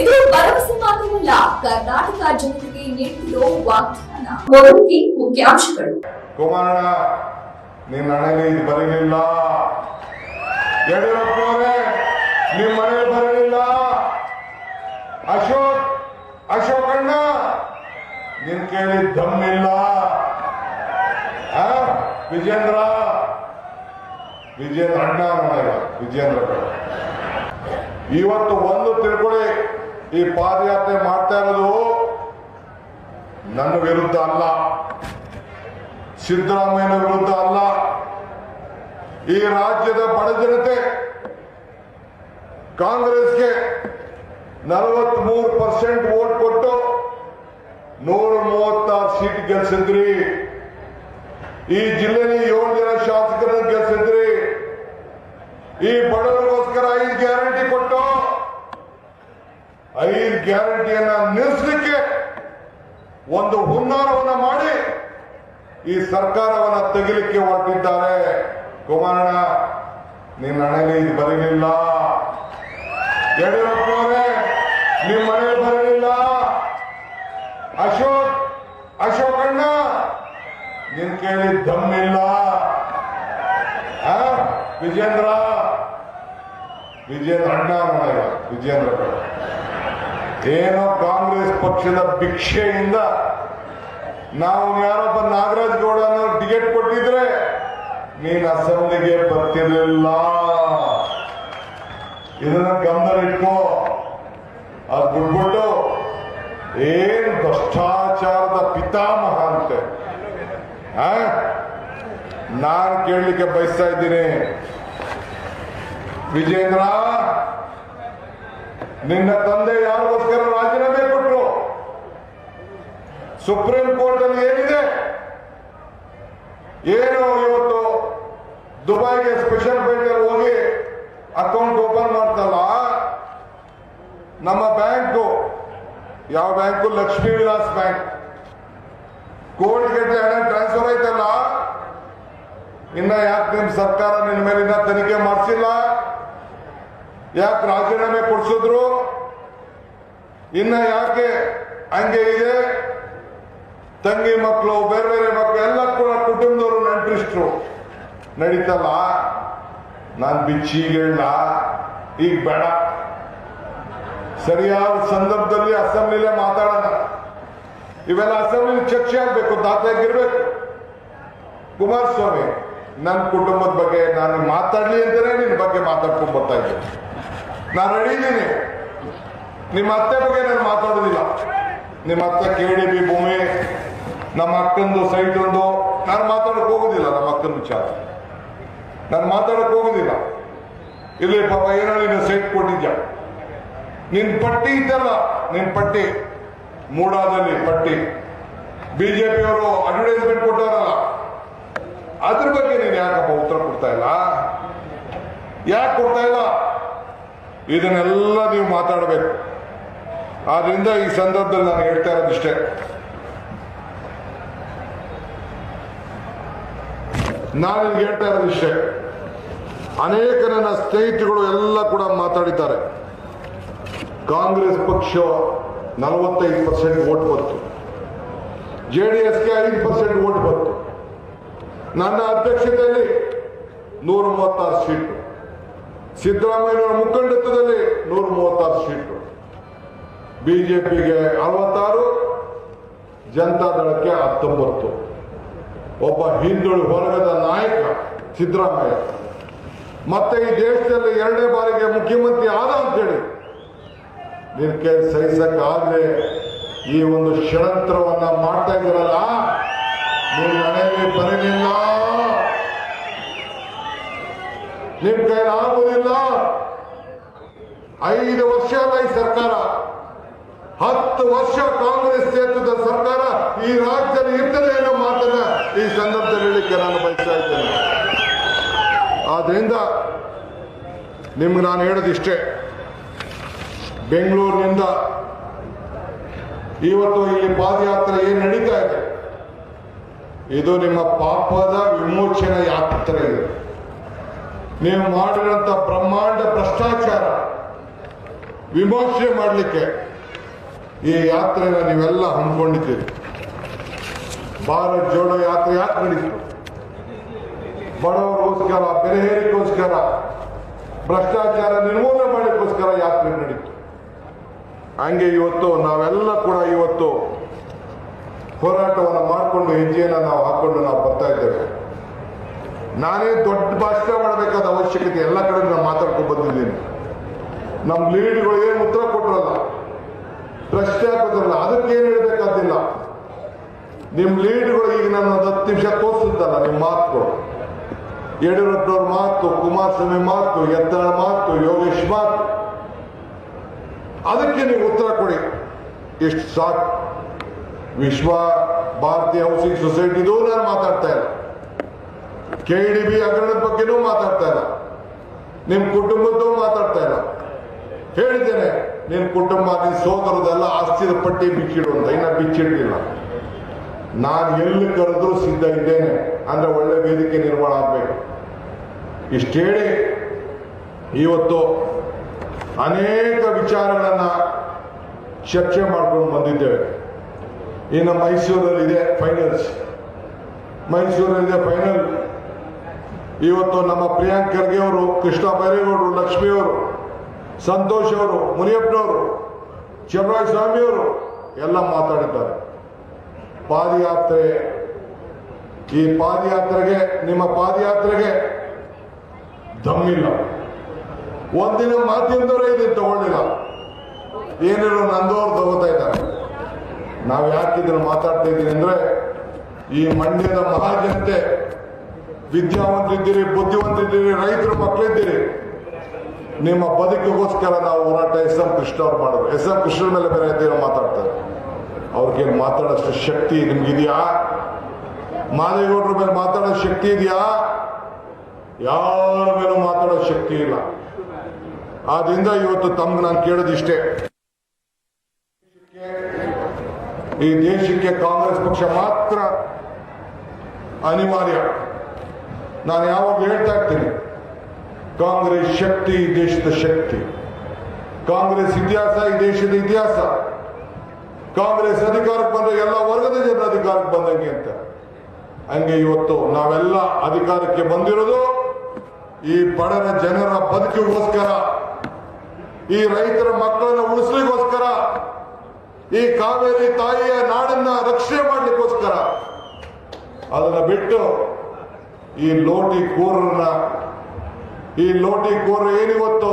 ಇದು ಭರವಸೆ ಮಾತ್ರವಲ್ಲ, ಕರ್ನಾಟಕ ಜನತೆಗೆ ನೀಡಿರೋ ವಾಗ್ದಾನ. ಮೊದಲಿಗೆ ಮುಖ್ಯಾಂಶಗಳು. ಕುಮಾರಣ್ಣ, ನಿನ್ನ ಹಣೆಗೆ ಇದು ಬರಲಿಲ್ಲ. ಯಡಿಯೂರಪ್ಪನವರೇ ನಿಮ್ಮ ಮನೆಗೆ ಬರಲಿಲ್ಲ. ಅಶೋಕ್ ಅಶೋಕ್ ಅಣ್ಣ, ನಿನ್ ಕೇಳಿ ದಮ್ಮಿಲ್ಲ? ವಿಜೇಂದ್ರ ವಿಜೇಂದ್ರ ಅಣ್ಣ ಅನ್ನೋಣ ವಿಜೇಂದ್ರ ಇವತ್ತು ಒಂದು ತಿಳ್ಕೊಳ್ಳಿ ಈ ಪಾದಯಾತ್ರೆ ಮಾಡ್ತಾ ಇರೋದು ನನ್ನ ವಿರುದ್ಧ ಅಲ್ಲ. ಸಿದ್ದರಾಮಯ್ಯನ ವಿರುದ್ಧ ಅಲ್ಲ. ಈ ರಾಜ್ಯದ ಬಡ ಜನತೆ ಕಾಂಗ್ರೆಸ್ಗೆ ನಲವತ್ಮೂರು ಪರ್ಸೆಂಟ್ ವೋಟ್ ಕೊಟ್ಟು ನೂರ ಮೂವತ್ತಾರು ಸೀಟ್ ಗೆಲ್ಸಿದ್ರಿ. ಈ ಜಿಲ್ಲೆಯಲ್ಲಿ ಏಳು ಜನ ಶಾಸಕರನ್ನು ಗೆಲ್ಸಿದ್ರಿ. ಈ ಬಡವರಿಗೋಸ್ಕರ ಐದು ಐದು ಗ್ಯಾರಂಟಿಯನ್ನ ನಿಲ್ಲಿಸಲಿಕ್ಕೆ ಒಂದು ಹುನ್ನಾರವನ್ನ ಮಾಡಿ ಈ ಸರ್ಕಾರವನ್ನ ತೆಗಿಲಿಕ್ಕೆ ಹೊರಟಿದ್ದಾರೆ ಕುಮಾರಣ್ಣ, ನಿನ್ನ ಹಣೆಯಲ್ಲಿ ಇದು ಬರಲಿಲ್ಲ ಯಡಿಯೂರಪ್ಪನವರೇ ನಿಮ್ಮ ಮನೆ ಬರಲಿಲ್ಲ ಅಶೋಕ್ ಅಶೋಕ್ ಅಣ್ಣ ನಿನ್ ಕೇಳಿ ದಮ್ಮಿಲ್ಲ? ವಿಜೇಂದ್ರ ವಿಜೇಂದ್ರ ಅಣ್ಣ ವಿಜೇಂದ್ರ. ಏನೋ ಕಾಂಗ್ರೆಸ್ ಪಕ್ಷದ ಭಿಕ್ಷೆಯಿಂದ ನಾವು ಯಾರೊಬ್ಬ ನಾಗರಾಜ್ ಗೌಡ ಟಿಕೆಟ್ ಕೊಟ್ಟಿದ್ರೆ ನೀನ್ ಅಸೆಂಬ್ಲಿಗೆ ಬರ್ತಿರ್ಲಿಲ್ಲ. ಇದನ್ನ ಗಮನದಲ್ಲಿಟ್ಕೋ ಅದು ಬಿಟ್ಬಿಟ್ಟು ಏನ್ ಭ್ರಷ್ಟಾಚಾರದ ಪಿತಾಮಹ ಅಂತೆ. ನಾನ್ ಕೇಳಲಿಕ್ಕೆ ಬಯಸ್ತಾ ಇದ್ದೀನಿ. ವಿಜೇಂದ್ರ ನಿನ್ನ ತಂದೆ ಯಾರಿಗೋಸ್ಕರ ರಾಜೀನಾಮೆ ಕೊಟ್ಟರು ಸುಪ್ರೀಂ ಕೋರ್ಟ್ ಅಲ್ಲಿ ಏನಿದೆ? ಏನು ಇವತ್ತು ದುಬೈಗೆ ಸ್ಪೆಷಲ್ ಅಲ್ಲಿ ಹೋಗಿ ಅಕೌಂಟ್ ಓಪನ್ ಮಾಡ್ತಲ್ಲ ನಮ್ಮ ಬ್ಯಾಂಕು ಯಾವ ಬ್ಯಾಂಕು ಲಕ್ಷ್ಮೀ ವಿಲಾಸ್ ಬ್ಯಾಂಕ್. ಕೋಟಿ ಗಟ್ಟಲೆ ಹಣ ಟ್ರಾನ್ಸ್ಫರ್ ಆಯ್ತಲ್ಲ? ಇನ್ನ ಯಾಕೆ ನಿಮ್ ಸರ್ಕಾರ ನಿನ್ನ ಮೇಲಿನ ತನಿಖೆ ಯಾಕೆ ರಾಜೀನಾಮೆ ಕೊಡ್ಸಿದ್ರು ಇನ್ನ ಯಾಕೆ ಹಂಗೆ ಇದೆ? ತಂಗಿ ಮಕ್ಕಳು ಬೇರೆ ಬೇರೆ ಮಕ್ಕಳು ಎಲ್ಲ ಕೂಡ ಕುಟುಂಬದವರು ನಂಟ್ರಿಸ್ಟ್ರು. ನಡೀತಲ್ಲ? ನಾನು ಬಿಚ್ಚಿಗೆ ಹೇಳ. ಈಗ ಬೇಡ. ಸರಿಯಾದ ಸಂದರ್ಭದಲ್ಲಿ ಅಸೆಂಬ್ಲಿಲೇ ಮಾತಾಡೋಣ. ಇವೆಲ್ಲ ಅಸೆಂಬ್ಲಿ ಚರ್ಚೆ ಆಗ್ಬೇಕು, ದಾಖಲಾಗಿರ್ಬೇಕು. ಕುಮಾರಸ್ವಾಮಿ ನನ್ನ ಕುಟುಂಬದ ಬಗ್ಗೆ ನಾನು ಮಾತಾಡ್ಲಿ ಅಂತಾನೆ ನಿನ್ನ ಬಗ್ಗೆ ಮಾತಾಡ್ಕೊಂಡು ಬರ್ತಾ ಇದ್ದೀನಿ. ನಾನು ರೆಡಿ ನಿಮ್ಮ ಅತ್ತೆ ಬಗ್ಗೆ ನಾನು ಮಾತಾಡೋದಿಲ್ಲ. ನಿಮ್ಮ ಅತ್ತೆ ಕೆ ಡಿ ಬಿ ಭೂಮಿ, ನಮ್ಮ ಅಕ್ಕಂದು ಸೈಟ್ ಒಂದು. ನಾನು ಮಾತಾಡಕ್ ಹೋಗೋದಿಲ್ಲ ನಮ್ಮ ಅಕ್ಕನ ವಿಚಾರ. ನಾನು ಮಾತಾಡಕ್ ಹೋಗುದಿಲ್ಲ. ಇಲ್ಲಿ ಪಾಪ ಏನೋ ನೀನು ಸೈಟ್ ಕೊಟ್ಟಿದ್ಯಾ? ನಿನ್ ಪಟ್ಟಿ ಇದ್ದಲ್ಲ ನಿನ್ ಪಟ್ಟಿ. ಮೂಡಾದಲ್ಲಿ ಪಟ್ಟಿ. ಬಿಜೆಪಿ ಅವರು ಅಡ್ವರ್ಟೈಸ್ಮೆಂಟ್ ಕೊಟ್ಟಾರಲ್ಲ. ಅದ್ರ ಬಗ್ಗೆ ನೀನು ಯಾಕಪ್ಪ ಉತ್ತರ ಕೊಡ್ತಾ ಇಲ್ಲ? ಯಾಕೆ ಕೊಡ್ತಾ ಇಲ್ಲ? ಇದನ್ನೆಲ್ಲ ನೀವು ಮಾತಾಡಬೇಕು. ಆದ್ರಿಂದ ಈ ಸಂದರ್ಭದಲ್ಲಿ ನಾನು ಹೇಳ್ತಾ ಇರೋದಿಷ್ಟೇ. ನಾನು ಹೇಳ್ತಾ ಇರೋದಿಷ್ಟೇ. ಅನೇಕ ನನ್ನ ಸ್ನೇಹಿತರುಗಳು ಎಲ್ಲ ಕೂಡ ಮಾತಾಡಿದ್ದಾರೆ. ಕಾಂಗ್ರೆಸ್ ಪಕ್ಷ ನಲವತ್ತೈದು ಪರ್ಸೆಂಟ್ ಓಟ್ ಬಂತು. ಜೆ ಡಿ ಎಸ್ಗೆ ಐದು ಪರ್ಸೆಂಟ್ ಓಟ್ ಬಂತು. ನನ್ನ ಅಧ್ಯಕ್ಷತೆಯಲ್ಲಿ ನೂರ ಮೂವತ್ತಾರು ಸೀಟು. ಸಿದ್ದರಾಮಯ್ಯನವರ ಮುಖಂಡತ್ವದಲ್ಲಿ ನೂರ ಮೂವತ್ತಾರು ಸೀಟು. ಬಿಜೆಪಿಗೆ ಅರವತ್ತಾರು ಜನತಾದಳಕ್ಕೆ ಹತ್ತೊಂಬತ್ತು. ಒಬ್ಬ ಹಿಂದುಳು ವರ್ಗದ ನಾಯಕ ಸಿದ್ದರಾಮಯ್ಯ. ಮತ್ತೆ ಈ ದೇಶದಲ್ಲಿ ಎರಡನೇ ಬಾರಿಗೆ ಮುಖ್ಯಮಂತ್ರಿ ಆದ ಅಂತೇಳಿ ನಿನ್ ಕೈ ಸಹಿಸಕ್ಕಾಗದೆ ಈ ಒಂದು ಷಡಂತ್ರವನ್ನ ಮಾಡ್ತಾ ಇದ್ದೀರಲ್ಲ ನೀವು ಮನೆಯಲ್ಲಿ ಬರಲಿಲ್ಲ. ನಿಮ್ ಕೈಲಿ ಆಗುವುದಿಲ್ಲ ಐದು ವರ್ಷ ಈ ಸರ್ಕಾರ. ಹತ್ತು ವರ್ಷ ಕಾಂಗ್ರೆಸ್ ಸೇತದ ಸರ್ಕಾರ ಈ ರಾಜ್ಯದಲ್ಲಿ ಇರ್ತದೆ ಅನ್ನೋ ಮಾತನ್ನ ಈ ಸಂದರ್ಭದಲ್ಲಿ ಹೇಳಲಿಕ್ಕೆ ನಾನು ಬಯಸ್ತಾ ಇದ್ದೇನೆ. ಆದ್ರಿಂದ ನಿಮ್ಗೆ ನಾನು ಹೇಳೋದಿಷ್ಟೇ. ಬೆಂಗಳೂರಿನಿಂದ ಇವತ್ತು ಇಲ್ಲಿ ಪಾದಯಾತ್ರೆ ಏನು ನಡೀತಾ ಇದೆ? ಇದು ನಿಮ್ಮ ಪಾಪದ ವಿಮೋಚನೆ ಯಾತ್ರೆ ಇದೆ. ನೀವು ಮಾಡಿರುವಂತ ಬ್ರಹ್ಮಾಂಡ ಭ್ರಷ್ಟಾಚಾರ ವಿಮರ್ಶೆ ಮಾಡಲಿಕ್ಕೆ ಈ ಯಾತ್ರೆನ ನೀವೆಲ್ಲ ಹಮ್ಮಿಕೊಂಡಿದ್ದೀರಿ ಭಾರತ್ ಜೋಡೋ ಯಾತ್ರೆ ಯಾಕೆ ನಡೀತು? ಬಡವರಿಗೋಸ್ಕರ ಬೆರೆಹೇರಿಗೋಸ್ಕರ ಭ್ರಷ್ಟಾಚಾರ ನಿರ್ಮೂಲನೆ ಮಾಡೋಕ್ಕೋಸ್ಕರ ಯಾತ್ರೆ ನಡೀತು. ಹಂಗೆ ಇವತ್ತು ನಾವೆಲ್ಲ ಕೂಡ ಇವತ್ತು ಹೋರಾಟವನ್ನು ಮಾಡಿಕೊಂಡು ಹೆಜ್ಜೆಯನ್ನು ನಾವು ಹಾಕೊಂಡು ನಾವು ಬರ್ತಾ ಇದ್ದೇವೆ. ನಾನೇ ದೊಡ್ಡ ಭಾಷಣ ಮಾಡಬೇಕಾದ ಅವಶ್ಯಕತೆ ಎಲ್ಲ ಕಡೆ ನಾನು ಮಾತಾಡ್ಕೊಂಡು ಬಂದಿದ್ದೇನೆ. ನಮ್ಮ ಲೀಡ್ಗಳು ಏನು ಉತ್ತರ ಕೊಟ್ಟರಲ್ಲ ಪ್ರಶ್ನೆ ಹಾಕೋದ್ರಲ್ಲ, ಅದಕ್ಕೆ ಏನು ಹೇಳಬೇಕಾದಿಲ್ಲ ನಿಮ್ಮ ಲೀಡ್ಗಳು ಈಗ ನನ್ನ ಒಂದು ಹತ್ತು ನಿಮಿಷ ತೋರಿಸಿದ್ದಲ್ಲ ನಿಮ್ಮ ಮಾತುಗಳು ಯಡಿಯೂರಪ್ಪನವ್ರ ಮಾತು, ಕುಮಾರಸ್ವಾಮಿ ಮಾತು ಎತ್ತಾಳ ಮಾತು, ಯೋಗೇಶ್ ಮಾತು. ಅದಕ್ಕೆ ನೀವು ಉತ್ತರ ಕೊಡಿ. ಎಷ್ಟು ಸಾಕು. ವಿಶ್ವ ಭಾರತೀಯ ಹೌಸಿಂಗ್ ಸೊಸೈಟಿದು ನಾನು ಮಾತಾಡ್ತಾ ಇಲ್ಲ. ಕೆ ಡಿ ಬಿ ಹಗರಣದ ಬಗ್ಗೆನೂ ಮಾತಾಡ್ತಾ ಇಲ್ಲ. ನಿಮ್ಮ ಕುಟುಂಬದ್ದು ಮಾತಾಡ್ತಾ ಇಲ್ಲ. ಹೇಳಿದ್ದೇನೆ ನಿನ್ನ ಕುಟುಂಬ ನಿನ್ನ ಸೋದರದೆಲ್ಲ ಆಸ್ತಿದ ಪಟ್ಟಿ ಬಿಚ್ಚಿಡು ಅಂತ. ಇನ್ನ ಬಿಚ್ಚಿಡಲಿಲ್ಲ. ನಾನು ಎಲ್ಲಿ ಕರೆದ್ರು ಸಿದ್ಧ ಇದ್ದೇನೆ. ಅಂದ್ರೆ ಒಳ್ಳೆ ವೇದಿಕೆ ನಿರ್ಮಾಣ ಆಗಬೇಕು. ಇಷ್ಟೇಳಿ ಇವತ್ತು ಅನೇಕ ವಿಚಾರಗಳನ್ನ ಚರ್ಚೆ ಮಾಡ್ಕೊಂಡು ಬಂದಿದ್ದೇವೆ. ಇನ್ನು ಮೈಸೂರಲ್ಲಿ ಇದೆ ಫೈನಲ್ಸ್ ಮೈಸೂರಲ್ಲಿದೆ ಫೈನಲ್ ಇವತ್ತು ನಮ್ಮ ಪ್ರಿಯಾಂಕ್ ಖರ್ಗೆ ಅವರು, ಕೃಷ್ಣ ಬೈರೇಗೌಡರು, ಲಕ್ಷ್ಮಿ ಅವರು, ಸಂತೋಷ್ ಅವರು, ಮುನಿಯಪ್ಪನವರು ಶಿವರಾಜ ಸ್ವಾಮಿಯವರು ಎಲ್ಲ ಮಾತಾಡಿದ್ದಾರೆ. ಪಾದಯಾತ್ರೆ, ಈ ಪಾದಯಾತ್ರೆಗೆ, ನಿಮ್ಮ ಪಾದಯಾತ್ರೆಗೆ ದಮ್ಮಿಲ್ಲ. ಒಂದಿನ ಮಾಧ್ಯಮದವರೇ ಇದನ್ನು ತಗೊಂಡಿಲ್ಲ. ಏನೇನೋ ನಂದೋರು ತಗೋತಾ ಇದ್ದಾರೆ. ನಾವು ಯಾಕೆ ಇದನ್ನು ಮಾತಾಡ್ತಾ ಇದ್ದೀನಿ ಅಂದ್ರೆ, ಈ ಮಂಡ್ಯದ ಮಹಾಜನತೆ ವಿದ್ಯಾವಂತರಿದ್ದೀರಿ ಬುದ್ಧಿವಂತರಿದ್ದೀರಿ ರೈತರ ಮಕ್ಕಳಿದ್ದೀರಿ. ನಿಮ್ಮ ಬದುಕಿಗೋಸ್ಕರ ನಾವು ಹೋರಾಟ ಎಸ್ ಎಂ ಕೃಷ್ಣ ಅವ್ರು ಮಾಡಿದ್ರು. ಎಸ್ ಎಂ ಕೃಷ್ಣ ಮೇಲೆ ಬೇರೆ ಏನೋ ಮಾತಾಡ್ತಾರೆ. ಅವ್ರಿಗೇನು ಮಾತಾಡೋಷ್ಟು ಶಕ್ತಿ ನಿಮ್ಗಿದೆಯಾ? ಮಾದೇಗೌಡರ ಮೇಲೆ ಮಾತಾಡೋ ಶಕ್ತಿ ಇದೆಯಾ? ಯಾರ ಮೇಲೂ ಮಾತಾಡೋ ಶಕ್ತಿ ಇಲ್ಲ. ಆದ್ರಿಂದ ಇವತ್ತು ತಮ್ಗೆ ನಾನು ಕೇಳೋದಿಷ್ಟೇ ಈ ದೇಶಕ್ಕೆ ಕಾಂಗ್ರೆಸ್ ಪಕ್ಷ ಮಾತ್ರ ಅನಿವಾರ್ಯ. ನಾನು ಯಾವಾಗ ಹೇಳ್ತಾ ಇರ್ತೀನಿ, ಕಾಂಗ್ರೆಸ್ ಶಕ್ತಿ, ದೇಶದ ಶಕ್ತಿ. ಕಾಂಗ್ರೆಸ್ ಇತಿಹಾಸ, ಈ ದೇಶದ ಇತಿಹಾಸ. ಕಾಂಗ್ರೆಸ್ ಅಧಿಕಾರಕ್ಕೆ ಬಂದ ಎಲ್ಲ ವರ್ಗದ ಜನರ ಅಧಿಕಾರಕ್ಕೆ ಬಂದಂಗೆ ಅಂತ. ಹಂಗೆ ಇವತ್ತು ನಾವೆಲ್ಲ ಅಧಿಕಾರಕ್ಕೆ ಬಂದಿರೋದು ಈ ಬಡರ ಜನರ ಬದುಕಿಗೋಸ್ಕರ, ಈ ರೈತರ ಮಕ್ಕಳನ್ನು ಉಳಿಸ್ಲಿಕ್ಕೋಸ್ಕರ ಈ ಕಾವೇರಿ ತಾಯಿಯ ನಾಡನ್ನ ರಕ್ಷಣೆ ಮಾಡಲಿಕ್ಕೋಸ್ಕರ. ಅದನ್ನ ಬಿಟ್ಟು ಈ ಲೋಟಿ ಕೋರರ ಈ ಲೋಟಿ ಕೂರ ಏನಿವತ್ತು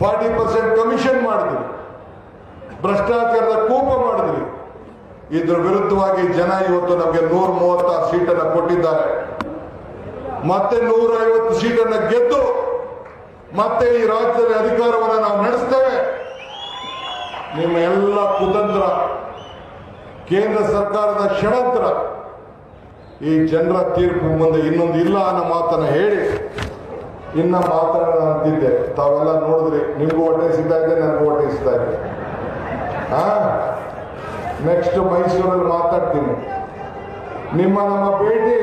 ಫಾರ್ಟಿ ಪರ್ಸೆಂಟ್ ಕಮಿಷನ್ ಮಾಡಿದ್ರಿ. ಭ್ರಷ್ಟಾಚಾರದ ಕೂಪ ಮಾಡಿದ್ರಿ. ಇದ್ರ ವಿರುದ್ಧವಾಗಿ ಜನ ಇವತ್ತು ನಮಗೆ ನೂರ ಮೂವತ್ತಾರು ಸೀಟನ್ನು ಕೊಟ್ಟಿದ್ದಾರೆ. ಮತ್ತೆ ನೂರ ಐವತ್ತು ಸೀಟನ್ನು ಗೆದ್ದು ಮತ್ತೆ ಈ ರಾಜ್ಯದಲ್ಲಿ ಅಧಿಕಾರವನ್ನು ನಾವು ನಡೆಸ್ತೇವೆ. ನಿಮ್ಮ ಎಲ್ಲ ಕುತಂತ್ರ, ಕೇಂದ್ರ ಸರ್ಕಾರದ ಷಡಂತ್ರ ಈ ಜನರ ತೀರ್ಪು ಮುಂದೆ ಇನ್ನೊಂದು ಇಲ್ಲ ಅನ್ನೋ ಮಾತನ್ನು ಹೇಳಿ ಇನ್ನ ಮಾತಾಡೋಣ ಅಂತಿದ್ದೆ. ತಾವೆಲ್ಲ ನೋಡಿದ್ರಿ, ನಿಮ್ಗೂ ಸಿಗ್ತಾ ಇದೆ ನನಗೂ ಹೊಟ್ಟೆ ಸಿಗ್ತಾ ಇದೆ ಹಾ ನೆಕ್ಸ್ಟ್ ಮೈಸೂರಲ್ಲಿ ಮಾತಾಡ್ತೀನಿ. ನಿಮ್ಮ ನಮ್ಮ ಭೇಟಿ